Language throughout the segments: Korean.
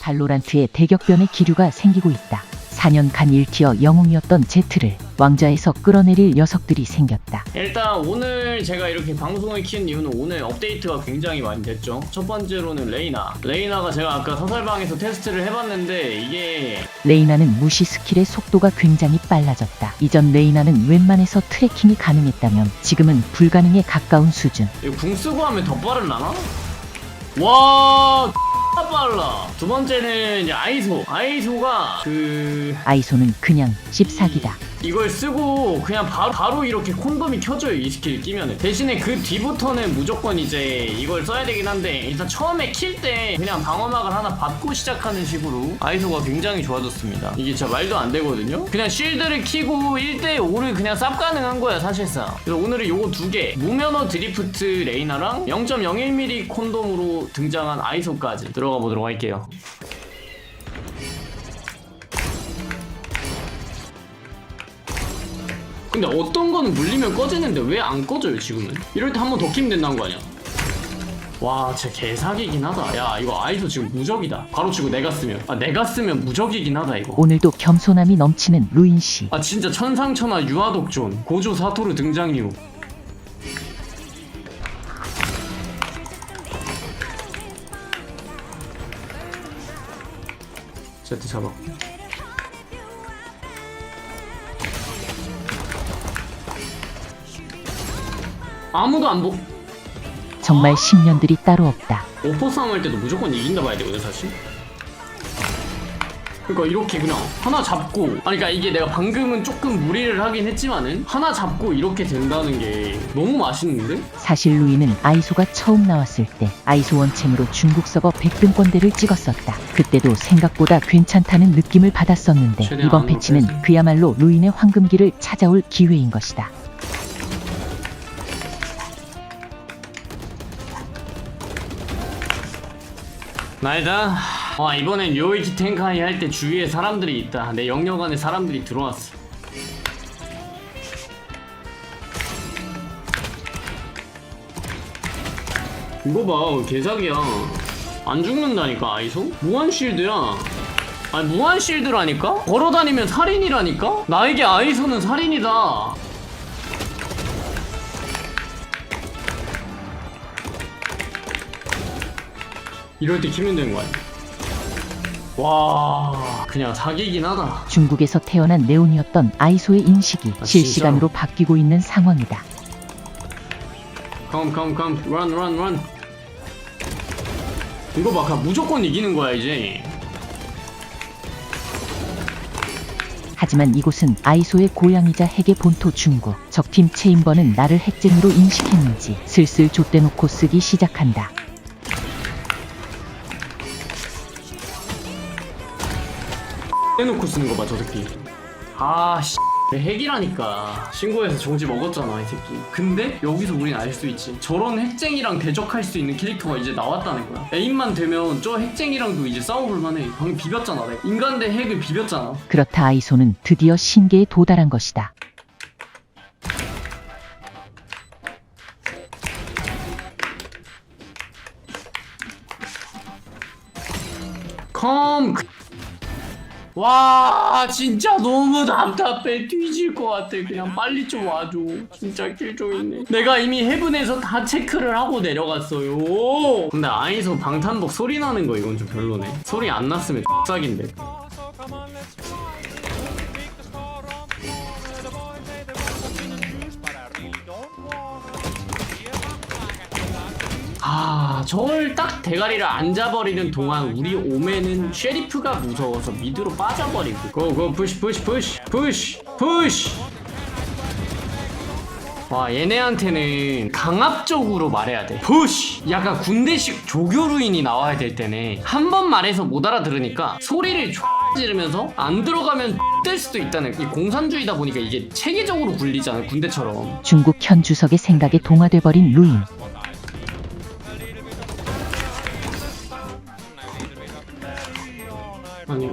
발로란트의 대격변의 기류가 생기고 있다. 4년간 1티어 영웅이었던 제트를 왕좌에서 끌어내릴 녀석들이 생겼다. 일단 오늘 제가 이렇게 방송을 키운 이유는 오늘 업데이트가 굉장히 많이 됐죠. 첫 번째로는 레이나. 레이나가 제가 아까 서설방에서 테스트를 해봤는데 이게 레이나는 무시 스킬의 속도가 굉장히 빨라졌다. 이전 레이나는 웬만해서 트래킹이 가능했다면 지금은 불가능에 가까운 수준. 이거 궁 쓰고 하면 더 빠르려나? 와 빨라. 두 번째는 이제 아이소. 아이소가 그 아이소는 그냥 씹사기다. 이걸 쓰고 그냥 바로 바로 이렇게 콘돔이 켜져요 이 스킬 끼면은. 대신에 그 뒤부터는 무조건 이제 이걸 써야 되긴 한데 일단 처음에 킬 때 그냥 방어막을 하나 받고 시작하는 식으로 아이소가 굉장히 좋아졌습니다. 이게 진짜 말도 안 되거든요? 그냥 쉴드를 키고 1대5를 그냥 쌉 가능한 거야 사실상. 그래서 오늘은 요거 두 개. 무면허 드리프트 레이나랑 0.01mm 콘돔으로 등장한 아이소까지 들어가 보도록 할게요 근데 어떤 거는 물리면 꺼지는데 왜 안 꺼져요 지금은? 이럴 때 한 번 더 키면 된다는 거 아니야? 와 진짜 개사기긴 하다. 야 이거 아이소 지금 무적이다. 가로치고 내가 쓰면. 아 내가 쓰면 무적이긴 하다 이거. 오늘도 겸손함이 넘치는 루인 씨. 아 진짜 천상천하 유아독존. 고조 사토르 등장 이후. 세트 잡아 아무도 안 보... 정말 10년들이 따로 없다. 오퍼 싸움 할 때도 무조건 이긴다 봐야 되거든 사실 그러니까 이렇게 그냥 하나 잡고 아니 그러니까 이게 내가 방금은 조금 무리를 하긴 했지만은 하나 잡고 이렇게 된다는 게 너무 맛있는데? 사실 루이는 아이소가 처음 나왔을 때 아이소 원챔으로 중국 서버 100등권대를 찍었었다. 그때도 생각보다 괜찮다는 느낌을 받았었는데 최대한 이번 안 패치는. 그야말로 루인의 황금기를 찾아올 기회인 것이다. 나이다 와 이번엔 요이키 텐카이 할 때 주위에 사람들이 있다 내 영역 안에 사람들이 들어왔어 이거 봐 개사기야 안 죽는다니까 아이소? 무한 쉴드야 아니 무한 쉴드라니까? 걸어다니면 살인이라니까? 나에게 아이소는 살인이다 이럴 때 키면 되는 거 아니야? 와 그냥 사기긴 하다 중국에서 태어난 네온이었던 아이소의 인식이 아, 실시간으로 바뀌고 있는 상황이다. Come come come run run run 이거 봐 그냥 무조건 이기는 거야 이제 하지만 이곳은 아이소의 고향이자 핵의 본토 중국. 적팀 체인버는 나를 핵쟁이로 인식했는지 슬슬 좆대놓고 쓰기 시작한다. 해놓고 쓰는 거 봐 저 새끼. 아씨. 핵이라니까. 신고해서 정지 먹었잖아 이 새끼. 근데 여기서 우린 알 수 있지. 저런 핵쟁이랑 대적할 수 있는 캐릭터가 이제 나왔다는 거야. 에임만 되면 저 핵쟁이랑도 이제 싸워볼 만 해. 방금 비볐잖아 내가. 인간 대 핵을 비볐잖아. 그렇다 아이소는 드디어 신계에 도달한 것이다. 컴. 와 진짜 너무 답답해. 뒤질 것 같아. 그냥 빨리 좀 와줘. 진짜 있네. 내가 이미 해븐에서 다 체크를 하고 내려갔어요. 근데 아이소 방탄복 소리 나는 거 이건 좀 별로네. 소리 안 났으면 X싹인데 저걸 딱 대가리를 앉아버리는 동안 우리 오맨은 쉐리프가 무서워서 미드로 빠져버리고. 고고 푸시 푸시 푸시 푸시 푸시. 와 얘네한테는 강압적으로 말해야 돼. 푸시. 약간 군대식 조교루인이 나와야 될 때네. 한 번 말해서 못 알아들으니까 소리를 X 지르면서 안 들어가면 뜰 수도 있다는 이 공산주의다 보니까 이게 체계적으로 굴리잖아요 군대처럼. 중국 현 주석의 생각에 동화돼버린 루인.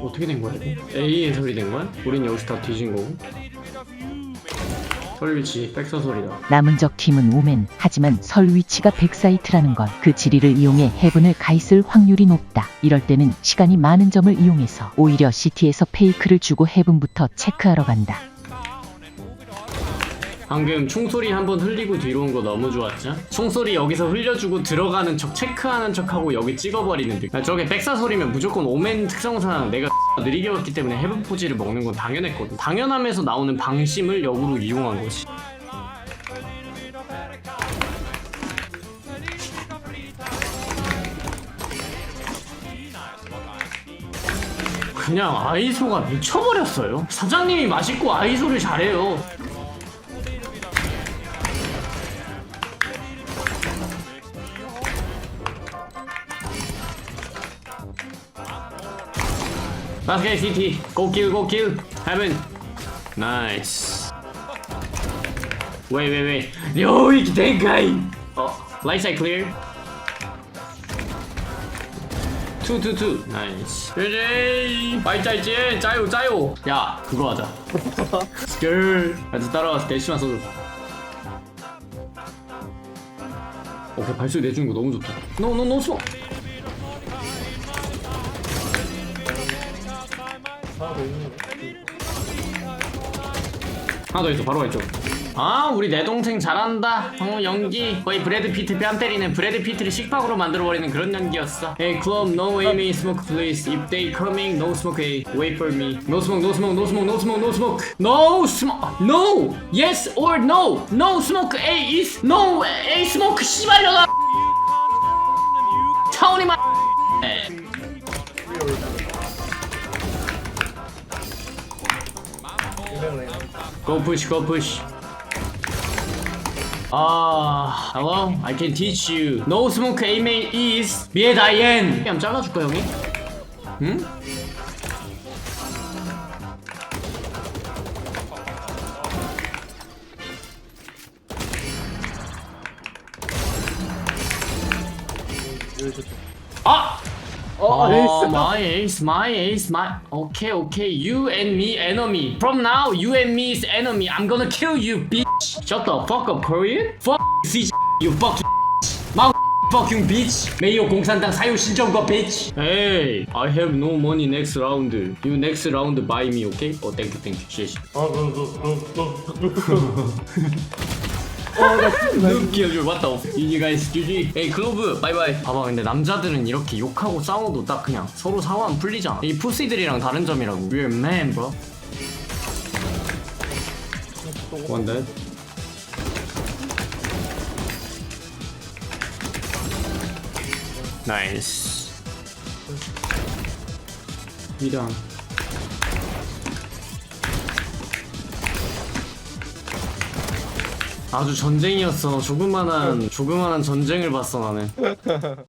어떻게 된 거야 이거? A에 소리 된 거야? 우린 여기서 다 뒤진 거고 설 위치 백서 소리다 남은 적 팀은 오멘. 하지만 설 위치가 백사이트라는 건 그 지리를 이용해 해븐을 가 있을 확률이 높다. 이럴 때는 시간이 많은 점을 이용해서 오히려 시티에서 페이크를 주고 해븐부터 체크하러 간다. 방금 총소리 한 번 흘리고 뒤로 온 거 너무 좋았죠? 총소리 여기서 흘려주고 들어가는 척 체크하는 척하고 여기 찍어버리는 듯 아, 저게 백사 소리면 무조건 오멘 특성상 내가 느리게 왔기 때문에 헤븐 포지를 먹는 건 당연했거든. 당연함에서 나오는 방심을 역으로 이용한 거지. 그냥 아이소가 미쳐버렸어요. 사장님이 맛있고 아이소를 잘해요 오케이 CT 고킬 고킬 헤븐 나이스 웨이 웨이 웨이 요이 대가이 어 라이트 사이 클리어 투투투 나이스 그제 빠이짜이지 짜요 짜요. 야 그거 하자. 스컬 나도 따라와서 대시만 써줘. 오케이 발소리 내주는 거 너무 좋다. 노노노 스모 하나 더 있어 바로 왼쪽 아 우리 내 동생 잘한다 어 연기 거의 브래드 피트 뺨 때리는 브래드 피트를 식빵으로 만들어버리는 그런 연기였어 Hey club no aiming smoke please If they coming no smoke hey wait for me No smoke no smoke no smoke no smoke no smoke No smoke No Yes or no No smoke A is No A smoke 씨발려라 Go push, go push. Ah, hello? I can teach you. No smoke aiming is 미에다이엔. 그냥 잘라줄까 형이? 응? 아! 어, Oh, 에이스. my ace, my ace, my. Okay, okay. You and me enemy. From now, you and me is enemy. I'm gonna kill you, bitch. Shut the fuck up, Korean. Fuck C. You fucking. My fucking bitch. 메이오 공산당 사유 신정과 bitch. Hey, I have no money next round. You next round buy me, okay? Oh, thank you, thank you. shit. What the? You guys, GG. Hey, 클로브, 바이바이. 봐봐, 근데 남자들은 이렇게 욕하고 싸워도 딱 그냥 서로 사고하면 풀리잖아. 이 푸시들이랑 다른 점이라고. We're man, bro. One dead. 나이스. 미랑. 아주 전쟁이었어. 조그만한 조그만한 전쟁을 봤어 나는.